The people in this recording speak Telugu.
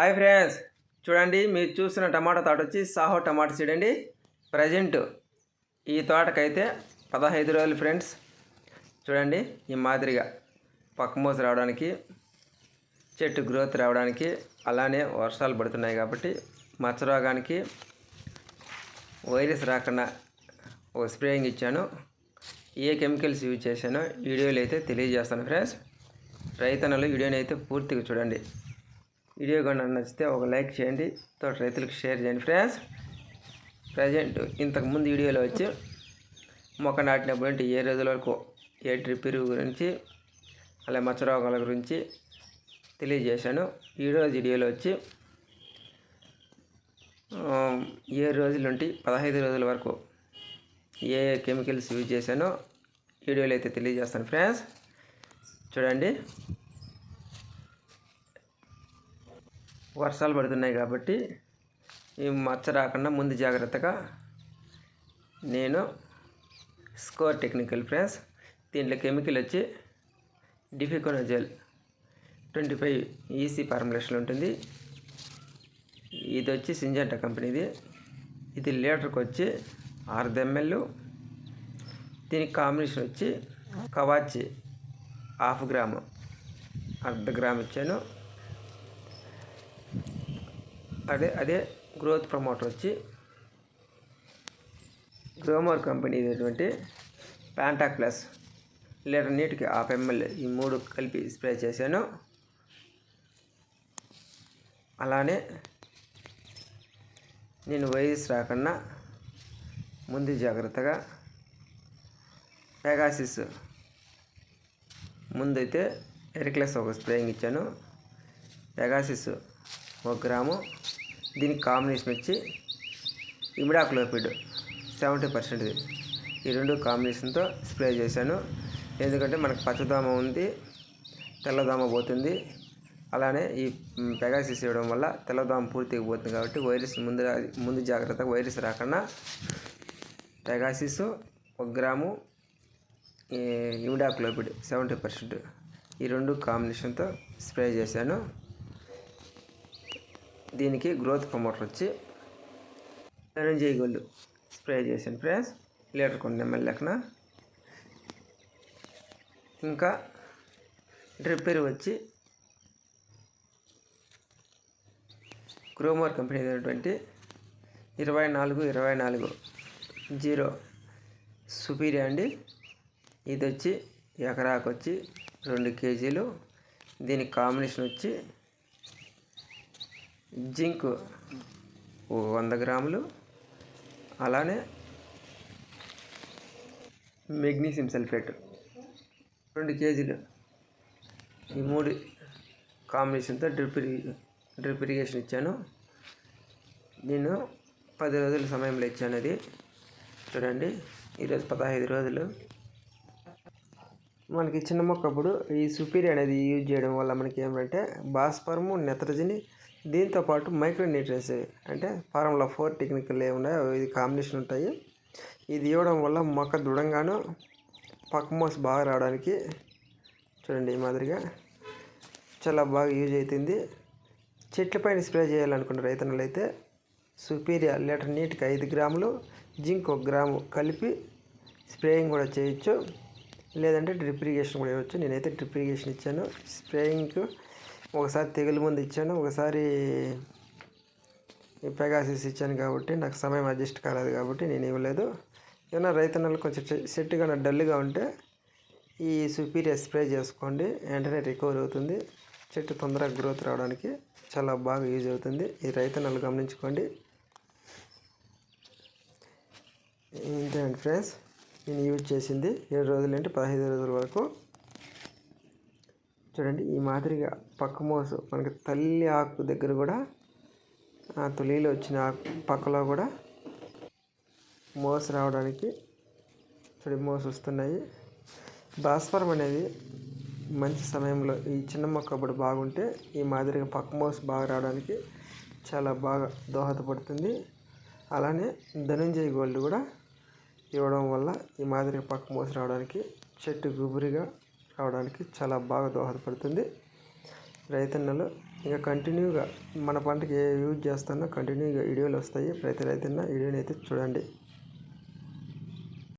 Hi friends. చూడండి మీరు చూసిన టమాటా తోట వచ్చి సాహో టమాటా సీడ్ అండి. ప్రజెంట్ ఈ తోటకైతే పదహైదు రోజులు ఫ్రెండ్స్. చూడండి ఈ మాదిరిగా పక్కమోస రావడానికి చెట్టు గ్రోత్ రావడానికి అలానే వర్షాలు పడుతున్నాయి కాబట్టి మచ్చ రోగానికి వైరస్ రాకుండా ఓ స్ప్రేయింగ్ ఇచ్చాను. ఏ కెమికల్స్ యూజ్ చేశానో వీడియోలు అయితే తెలియజేస్తాను ఫ్రెండ్స్. రైతన్నలు వీడియోని అయితే పూర్తిగా చూడండి. వీడియో కనుక నచ్చితే ఒక లైక్ చేయండి. తోట రైతులకు షేర్ చేయండి ఫ్రెండ్స్. ప్రజెంట్ ఇంతకుముందు వీడియోలో వచ్చి మొక్క నాటినప్పుడు ఏ రోజుల వరకు ఏ డ్రిప్ ఇరుగు గురించి అలా మచ్చ రోగాల గురించి తెలియజేశాను. ఈరోజు వీడియోలో వచ్చి ఏ రోజుల నుండి పదహైదు రోజుల వరకు ఏ కెమికల్స్ యూజ్ చేశానో వీడియోలో అయితే తెలియజేస్తాను ఫ్రెండ్స్. చూడండి. వర్షాలు పడుతున్నాయి కాబట్టి ఈ మచ్చ రాకుండా ముందు జాగ్రత్తగా నేను స్కోర్ టెక్నికల్ ఫ్రెండ్స్ దీంట్లో కెమికల్ వచ్చి difenoconazole twenty five EC formulation ఉంటుంది. ఇది వచ్చి సింజంటా కంపెనీది. ఇది లీటర్కి వచ్చి ఆరు ఎంఎల్ దీనికి కాంబినేషన్ వచ్చి కవాచి హాఫ్ గ్రాము అర్ధ గ్రామ్ ఇచ్చాను. అదే అదే గ్రోత్ ప్రమోటర్ వచ్చి గ్రోమోర్ కంపెనీ అయినటువంటి ప్యాంటాక్ ప్లస్ లీటర్ నీటికి హాఫ్ ఎంఎల్ ఈ మూడు కలిపి స్ప్రే చేశాను. అలానే నేను వైరస్ రాకుండా ముందు జాగ్రత్తగా పెగాసిస్ ముందైతే ఎరిక్లెస్ ఒక స్ప్రేయింగ్ ఇచ్చాను. పెగాసిస్ ఒక గ్రాము. దీనికి కాంబినేషన్ వచ్చి ఇమిడాక్లోపిడ్ సెవెంటీ పర్సెంట్ ఈ రెండు కాంబినేషన్తో స్ప్రే చేశాను. ఎందుకంటే మనకు పచ్చదోమ ఉంది తెల్లదోమ పోతుంది. అలానే ఈ పెగాసిస్ ఇవ్వడం వల్ల తెల్లదోమ పూర్తిగా పోతుంది కాబట్టి వైరస్ ముందు ముందు జాగ్రత్తగా వైరస్ రాకుండా పెగాసిస్ ఒక గ్రాము ఇమిడాక్లోపిడ్ సెవెంటీ పర్సెంట్ ఈ రెండు కాంబినేషన్తో స్ప్రే చేశాను. దీనికి గ్రోత్ ప్రమోటర్ వచ్చి ధనంజయ్ గోల్డ్ స్ప్రే చేశాను ఫ్రెండ్స్ లీటర్ కొన్ని ఎంఎల్ లెక్కన. ఇంకా డ్రిప్పేర్ వచ్చి క్రోమోర్ కంపెనీ అయినటువంటి ఇరవై నాలుగు ఇరవై నాలుగు జీరో సుపీరియా అండి. ఇది వచ్చి ఎకరాకు వచ్చి రెండు కేజీలు. దీనికి కాంబినేషన్ వచ్చి జింక్ వంద గ్రాములు. అలానే మెగ్నీషియం సల్ఫేట్ రెండు కేజీలు. ఈ మూడు కాంబినేషన్తో డ్రిప్ డ్రిప్ ఇరిగేషన్ ఇచ్చాను. నేను పది రోజుల సమయంలో ఇచ్చాను అది. చూడండి ఈరోజు పదహైదు రోజులు. మనకి చిన్న మొక్కప్పుడు ఈ సుపీరి అనేది యూజ్ చేయడం వల్ల మనకి ఏమంటే భాస్పరము నెత్రజని దీంతో పాటు మైక్రో న్యూట్రియన్స్ అంటే ఫార్ములా ఫోర్ టెక్నికల్ ఏమున్నాయో ఇది కాంబినేషన్ ఉంటాయి. ఇది ఇవ్వడం వల్ల మొక్క దృఢంగాను పక్కమోస్ బాగా రావడానికి చూడండి ఈ మాదిరిగా చాలా బాగా యూజ్ అవుతుంది. చెట్లపైన స్ప్రే చేయాలనుకున్న రైతన్నలు అయితే సుపీరియా లీటర్ నీటికి ఐదు గ్రాములు జింక్ ఒక గ్రాము కలిపి స్ప్రేయింగ్ కూడా చేయొచ్చు. లేదంటే డ్రిప్ ఇరిగేషన్ కూడా ఇవ్వచ్చు నేనైతే డ్రిప్ ఇరిగేషన్ ఇచ్చాను. స్ప్రేయింగ్కి ఒకసారి తెగులు ముందు ఇచ్చాను. ఒకసారి పెగాసిస్ ఇచ్చాను కాబట్టి నాకు సమయం అడ్జస్ట్ కాలేదు కాబట్టి నేను ఇవ్వలేదు. ఏమైనా రైతన్నలు కొంచెం సెట్టుగా కన్నా డల్గా ఉంటే ఈ సుపీరియర్ స్ప్రే చేసుకోండి. వెంటనే రికవర్ అవుతుంది. చెట్టు తొందరగా గ్రోత్ రావడానికి చాలా బాగా యూజ్ అవుతుంది. ఈ రైతన్నలు గమనించుకోండి. ఇంతేంటి ఫ్రెండ్స్. నేను యూజ్ చేసింది ఏడు రోజులు అంటే పదహైదు రోజుల వరకు. చూడండి ఈ మాదిరిగా పక్క మోసు మనకి తల్లి ఆకు దగ్గర కూడా ఆ తొలిలో వచ్చిన ఆకు పక్కలో కూడా మోసు రావడానికి చూడండి మోసు వస్తున్నాయి. భాస్వరం అనేది మంచి సమయంలో ఈ చిన్న మొక్క అప్పుడు బాగుంటే ఈ మాదిరిగా పక్క మోసు బాగా రావడానికి చాలా బాగా దోహదపడుతుంది. అలానే ధనంజయ్ గోల్డ్ కూడా ఇవ్వడం వల్ల ఈ మాదిరిగా పక్క మోసు రావడానికి చెట్టు గుబురిగా రావడానికి చాలా బాగా దోహదపడుతుంది. రైతన్నలు ఇంకా కంటిన్యూగా మన పంటకి ఏ యూజ్ చేస్తానో కంటిన్యూగా వీడియోలు వస్తాయి. ప్రతి రైతున్న వీడియోని అయితే చూడండి.